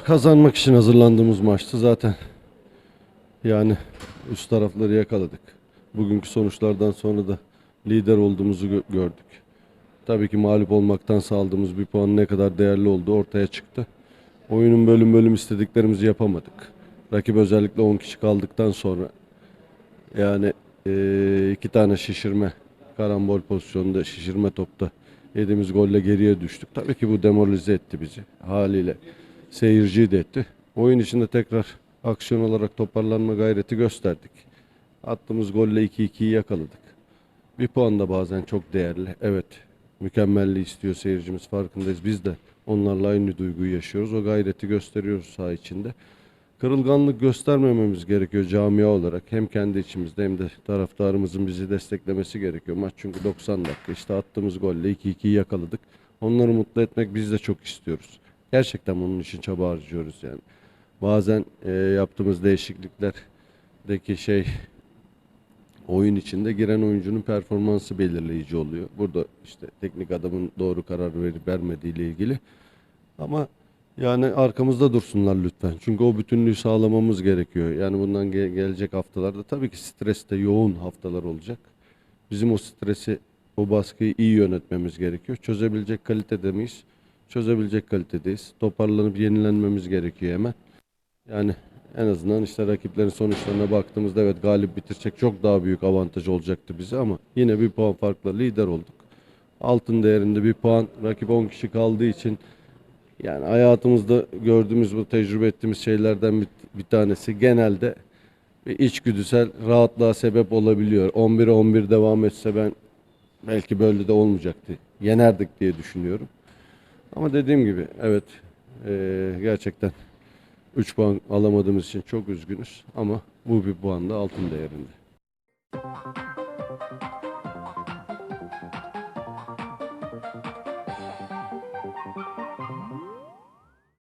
Kazanmak için hazırlandığımız maçtı zaten. Yani üst tarafları yakaladık. Bugünkü sonuçlardan sonra da lider olduğumuzu gö- gördük. Tabii ki mağlup olmaktan saldığımız bir puan ne kadar değerli olduğu ortaya çıktı. Oyunun bölüm bölüm istediklerimizi yapamadık. Rakip özellikle 10 kişi kaldıktan sonra yani eee, iki tane şişirme karambol pozisyonunda şişirme topta yediğimiz golle geriye düştük. Tabii ki bu demoralize etti bizi haliyle. Seyirciyi de etti. Oyun içinde tekrar aksiyon olarak toparlanma gayreti gösterdik. Attığımız golle 2-2'yi yakaladık. Bir puan da bazen çok değerli. Evet mükemmelliği istiyor seyircimiz farkındayız. Biz de onlarla aynı duyguyu yaşıyoruz. O gayreti gösteriyoruz saha içinde. Kırılganlık göstermememiz gerekiyor camia olarak. Hem kendi içimizde hem de taraftarımızın bizi desteklemesi gerekiyor. Maç çünkü 90 dakika. İşte attığımız golle 2-2'yi yakaladık. Onları mutlu etmek biz de çok istiyoruz. Gerçekten bunun için çaba harcıyoruz yani. Bazen e, yaptığımız değişikliklerdeki şey oyun içinde giren oyuncunun performansı belirleyici oluyor. Burada işte teknik adamın doğru karar verip vermediği ile ilgili. Ama yani arkamızda dursunlar lütfen. Çünkü o bütünlüğü sağlamamız gerekiyor. Yani bundan ge- gelecek haftalarda tabii ki streste yoğun haftalar olacak. Bizim o stresi, o baskıyı iyi yönetmemiz gerekiyor. Çözebilecek kalitede miyiz? Çözebilecek kalitedeyiz. Toparlanıp yenilenmemiz gerekiyor hemen. Yani en azından işte rakiplerin sonuçlarına baktığımızda evet galip bitirecek çok daha büyük avantaj olacaktı bize ama yine bir puan farkla lider olduk. Altın değerinde bir puan rakip 10 kişi kaldığı için yani hayatımızda gördüğümüz bu tecrübe ettiğimiz şeylerden bir, bir tanesi genelde bir içgüdüsel rahatlığa sebep olabiliyor. 11'e 11 devam etse ben belki böyle de olmayacaktı. Yenerdik diye düşünüyorum. Ama dediğim gibi evet eee, gerçekten 3 puan alamadığımız için çok üzgünüz ama bu bir puan da altın değerinde.